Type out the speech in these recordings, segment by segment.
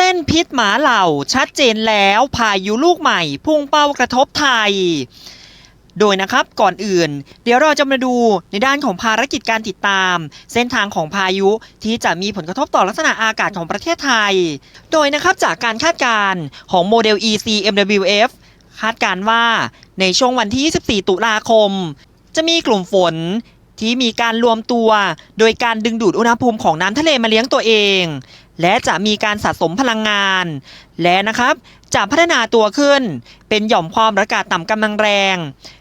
เส้นพิษหมาเหล่าชัดเจนแล้วพายุลูกใหม่ พุ่งเป้ากระทบไทย โดยนะครับก่อนอื่น เดี๋ยวเราจะมาดูในด้านของภารกิจการติดตาม เส้นทางของพายุที่จะมีผลกระทบต่อลักษณะอากาศของประเทศไทย โดยนะครับจากการคาดการณ์ของโมเดล ECMWF คาดการณ์ว่าในช่วงวันที่ 24 ตุลาคม จะมีกลุ่มฝน ที่มีการรวมตัว โดยการดึงดูดอุณหภูมิของน้ำทะเลมาเลี้ยงตัวเอง และจะมีการสะสมพลังงาน และนะครับจะพัฒนาตัวขึ้น เป็นหย่อมความกดอากาศต่ำกำลังแรง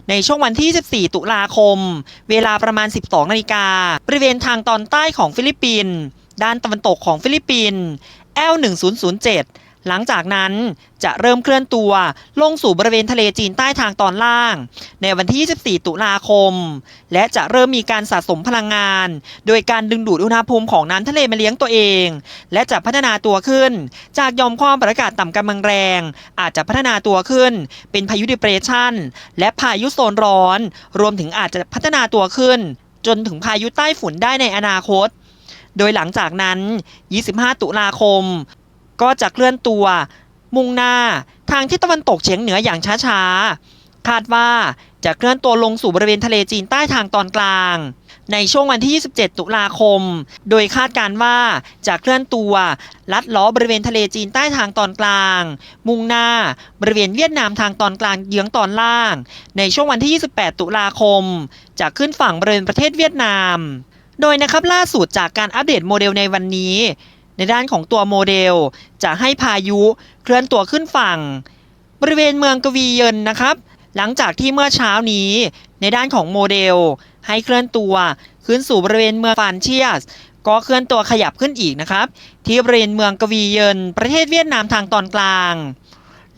ในช่วงวันที่24ตุลาคม เวลาประมาณ 12 นาฬิกาบริเวณทางตอนใต้ของฟิลิปปินส์ด้านตะวันตกของฟิลิปปินส์ L1007 หลังจากนั้นจะเริ่มเคลื่อนตัวลงสู่บริเวณทะเลจีนใต้ทางตอนล่าง ในวันที่ 24 ตุลาคม และจะเริ่มมีการสะสมพลังงาน โดยการดึงดูดอุณหภูมิของน้ำทะเลมาเลี้ยงตัวเอง และจะพัฒนาตัวขึ้น จากยอมความกดอากาศต่ำกำลังแรง อาจจะพัฒนาตัวขึ้น เป็นพายุดิเปรชันและพายุโซนร้อน รวมถึงอาจจะพัฒนาตัวขึ้น จนถึงพายุใต้ฝุ่นได้ในอนาคต โดยหลังจากนั้น 25 ตุลาคม ก็จะเคลื่อนตัว มุ่งหน้าทางทิศตะวันตกเฉียงเหนืออย่างช้าๆ คาดว่าจะเคลื่อนตัวลงสู่บริเวณทะเลจีนใต้ทางตอนกลาง ในช่วงวันที่ 27 ตุลาคม โดยคาดการณ์ว่าจะเคลื่อนตัว ลัดล้อบริเวณทะเลจีนใต้ทางตอนกลาง มุ่งหน้าบริเวณเวียดนามทางตอนกลางเยื้องตอนล่าง ในช่วงวันที่ 28 ตุลาคม จะขึ้นฝั่งบริเวณประเทศเวียดนาม โดยนะครับล่าสุดจากการอัปเดตโมเดลในวันนี้ ในด้านของตัวโมเดล จะให้พายุเคลื่อนตัวขึ้นฝั่ง บริเวณเมืองกวีเยินนะครับ หลังจากที่เมื่อเช้านี้ ในด้านของโมเดล ให้เคลื่อนตัวขึ้นสู่บริเวณเมืองฟานเชียส ก็เคลื่อนตัวขยับขึ้นอีกนะครับ ที่บริเวณเมืองกวีเยิน ประเทศเวียดนามทางตอนกลาง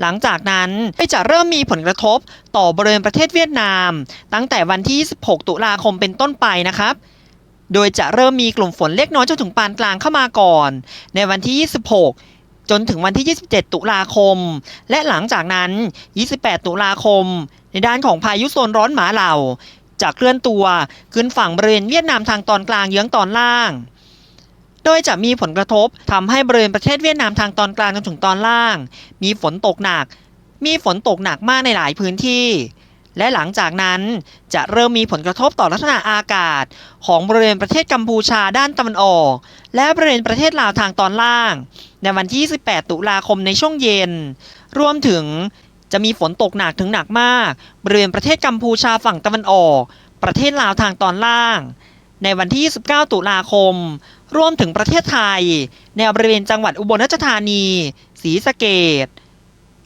หลังจากนั้นก็จะเริ่มมีผลกระทบต่อบริเวณประเทศเวียดนาม ตั้งแต่วันที่ 16 ตุลาคมเป็นต้นไปนะครับ โดยจะเริ่มมีกลุ่มฝนเล็กน้อยจนถึงปานกลางเข้ามาก่อน ในวันที่ 26 จนถึงวันที่ 27 ตุลาคม และหลังจากนั้น 28 ตุลาคม ในด้านของพายุโซนร้อนหมาเหล่าจะเคลื่อนตัวขึ้นฝั่งบริเวณเวียดนามทางตอนกลางเยื้องตอนล่าง โดยจะมีผลกระทบทำให้บริเวณประเทศเวียดนามทางตอนกลางจนถึงตอนล่าง มีฝนตกหนัก มีฝนตกหนักมากในหลายพื้นที่ และหลังจากนั้นจะเริ่มมีผลกระทบต่อลักษณะอากาศ ของบริเวณประเทศกัมพูชาด้านตะวันออก และบริเวณประเทศลาวทางตอนล่าง ในวันที่18ตุลาคมในช่วงเย็น รวมถึงจะมีฝนตกหนักถึงหนักมาก บริเวณประเทศกัมพูชาฝั่งตะวันออก ประเทศลาวทางตอนล่าง ในวันที่ 29 ตุลาคม รวมถึงประเทศไทย ในบริเวณจังหวัดอุบลราชธานี ศรีสะเกด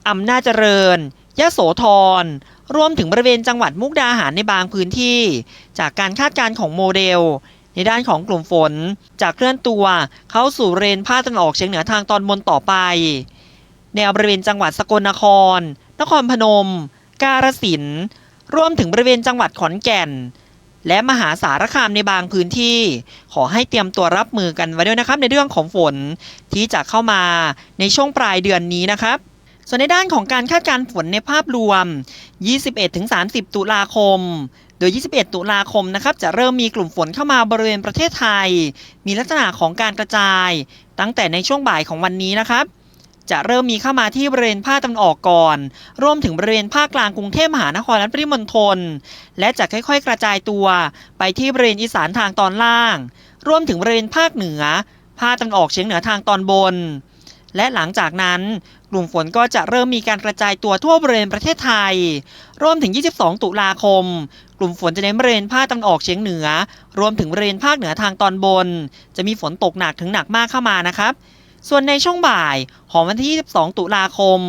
อำนาจเจริญ ยะโสธร รวมถึงบริเวณจังหวัดมุกดาหารในบางพื้นที่ จากการคาดการณ์ของโมเดล ในด้านของกลุ่มฝนจะเคลื่อนตัวเข้าสู่บริเวณภาคตะวันออกเฉียงเหนือทางตอนบนต่อไป แนวบริเวณจังหวัดสกลนคร นครพนม กาฬสินธุ์รวมถึงบริเวณจังหวัดขอนแก่น และมหาสารคามในบางพื้นที่ ขอให้เตรียมตัวรับมือกันไว้ด้วยนะครับในเรื่องของฝนที่จะเข้ามาในช่วงปลายเดือนนี้นะครับ ส่วนในด้านของการคาดการณ์ฝนในภาพรวม 21-30 ตุลาคม โดย 21 ตุลาคมนะครับ จะเริ่มมีกลุ่มฝนเข้ามาบริเวณประเทศไทย มีลักษณะของการกระจาย ตั้งแต่ในช่วงบ่ายของวันนี้นะครับ จะเริ่มมีเข้ามาที่บริเวณภาคตะวันออกก่อน รวมถึงบริเวณภาคกลางกรุงเทพมหานครและปริมณฑล และจะค่อยๆ กระจายตัว ไปที่บริเวณอีสานทางตอนล่าง รวมถึงบริเวณภาคเหนือ ภาคตะวันออกเฉียงเหนือทางตอนบน และหลังจากนั้นกลุ่มฝนก็จะเริ่มมีการกระจายตัวทั่วบริเวณประเทศไทย รวมถึง 22 ตุลาคม กลุ่มฝนจะเน้นบริเวณภาคตะวันออกเฉียงเหนือ รวมถึงบริเวณภาคเหนือทางตอนบน จะมีฝนตกหนักถึงหนักมากเข้ามานะครับ ส่วนในช่วงบ่ายของวันที่ 22 ตุลาคม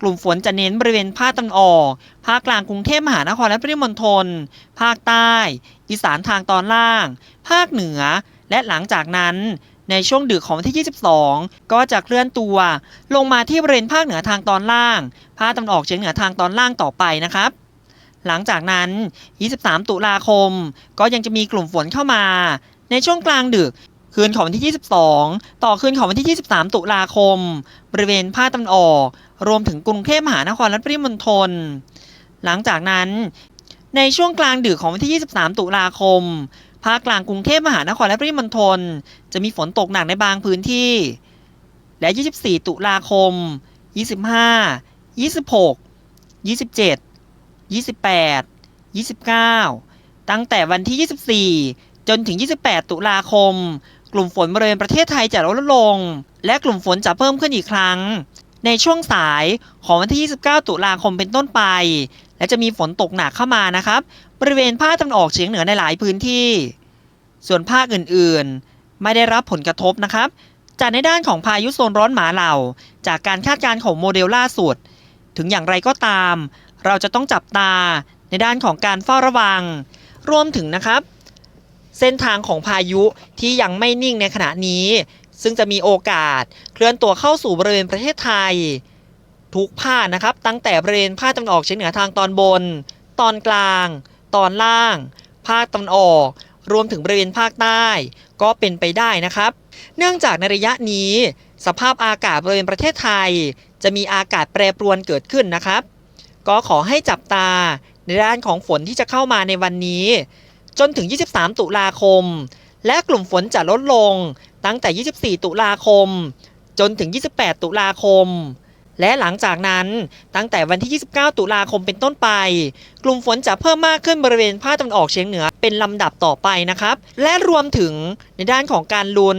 กลุ่มฝนจะเน้นบริเวณภาคตะวันออก ภาคกลางกรุงเทพมหานครและปริมณฑล ภาคใต้ อีสานทางตอนล่าง ภาคเหนือ และหลังจากนั้น ในช่วงดึกของวันที่ 22 ก็จะเคลื่อนตัวลงมาที่บริเวณภาคเหนือทางตอนล่าง ภาคตะวันออกเฉียงเหนือทางตอนล่างต่อไปนะครับ หลังจากนั้น 23 ตุลาคม ก็ยังจะมีกลุ่มฝนเข้ามา ในช่วงกลางดึกคืนของวันที่ 22 ต่อคืนของวันที่ 23 ตุลาคม บริเวณภาคตะวันออก รวมถึงกรุงเทพมหานครและปริมณฑล หลังจากนั้น ในช่วงกลางดึกของวันที่ 23 ตุลาคม ภาคกลางกรุงเทพมหานครและปริมณฑลจะมีฝนตกหนักในบางพื้นที่ และ 24 ตุลาคม 25 26 27 28 29 ตั้งแต่วันที่ 24 จนถึง 28 ตุลาคม กลุ่มฝนบริเวณประเทศไทยจะลดลง และกลุ่มฝนจะเพิ่มขึ้นอีกครั้ง ในช่วงสายของวันที่ 29 ตุลาคมเป็นต้นไป และจะมีฝนตกหนักเข้ามานะครับ บริเวณภาคตะวันออกเฉียงเหนือในหลายพื้นที่ ส่วนภาคอื่นๆ ไม่ได้รับผลกระทบนะครับ จากในด้านของพายุโซนร้อนหมาเหล่า จากการคาดการณ์ของโมเดลล่าสุด ถึงอย่างไรก็ตาม เราจะต้องจับตาในด้านของการเฝ้าระวัง รวมถึงนะครับ เส้นทางของพายุที่ยังไม่นิ่งในขณะนี้ ซึ่งจะมีโอกาสเคลื่อนตัวเข้าสู่บริเวณประเทศไทย ทุกภาคนะครับ ตั้งแต่บริเวณภาคตะวันออกเฉียงเหนือทางตอนบน ตอนกลาง ตอนล่าง ภาคตะวันออก รวมถึงบริเวณภาคใต้ ก็เป็นไปได้นะครับ เนื่องจากในระยะนี้ สภาพอากาศบริเวณประเทศไทย จะมีอากาศแปรปรวนเกิดขึ้นนะครับ ก็ขอให้จับตาในด้านของฝนที่จะเข้ามาในวันนี้ จนถึง 23 ตุลาคม และกลุ่มฝนจะลดลงตั้งแต่ 24 ตุลาคม จนถึง 28 ตุลาคม และหลังจากนั้นตั้งแต่วันที่ 29 ตุลาคมเป็นต้นไป กลุ่มฝนจะเพิ่มมากขึ้นบริเวณภาคตะวันออกเฉียงเหนือเป็นลำดับต่อไปนะครับ และรวมถึงในด้านของการลุ้น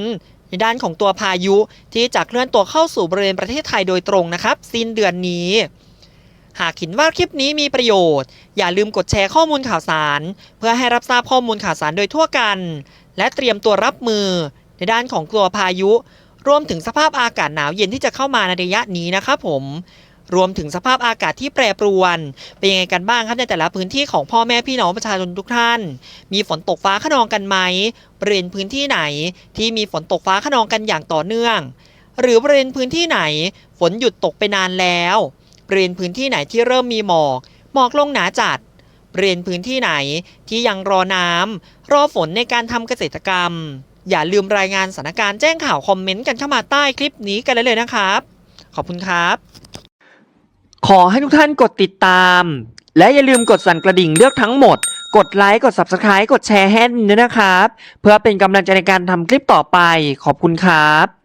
ในด้านของตัวพายุที่จะเคลื่อนตัวเข้าสู่บริเวณประเทศไทยโดยตรงนะครับ สิ้นเดือนนี้ หากเห็นว่าคลิปนี้มีประโยชน์ อย่าลืมกดแชร์ข้อมูลข่าวสาร เพื่อให้รับทราบข้อมูลข่าวสารโดยทั่วกัน และเตรียมตัวรับมือ ในด้านของตัวพายุ รวมถึงสภาพอากาศหนาวเย็นที่จะเข้ามาในระยะนี้นะครับผมรวมถึงสภาพอากาศที่แปรปรวน เป็นยังไงกันบ้างครับในแต่ละพื้นที่ของพ่อแม่พี่น้องประชาชนทุกท่าน มีฝนตกฟ้าขนองกันไหมบริเวณพื้นที่ไหนที่มีฝนตกฟ้าขนองกันอย่างต่อเนื่อง หรือบริเวณพื้นที่ไหน ฝนหยุดตกไปนานแล้วบริเวณพื้นที่ไหนที่เริ่มมีหมอกหมอกลงหนาจัดบริเวณพื้นที่ไหนที่ยังรอน้ำรอฝนในการทำเกษตรกรรม อย่าลืมรายงานสถานการณ์แจ้งข่าวคอมเมนต์กันเข้ามาใต้คลิปนี้กันเลยเลยนะครับ ขอบคุณครับ ขอให้ทุกท่านกดติดตาม และอย่าลืมกดสั่นกระดิ่งเลือกทั้งหมด กดไลค์ กด Subscribe กดแชร์ให้ด้วยนะครับ เพื่อเป็นกำลังใจในการทำคลิปต่อไป ขอบคุณครับ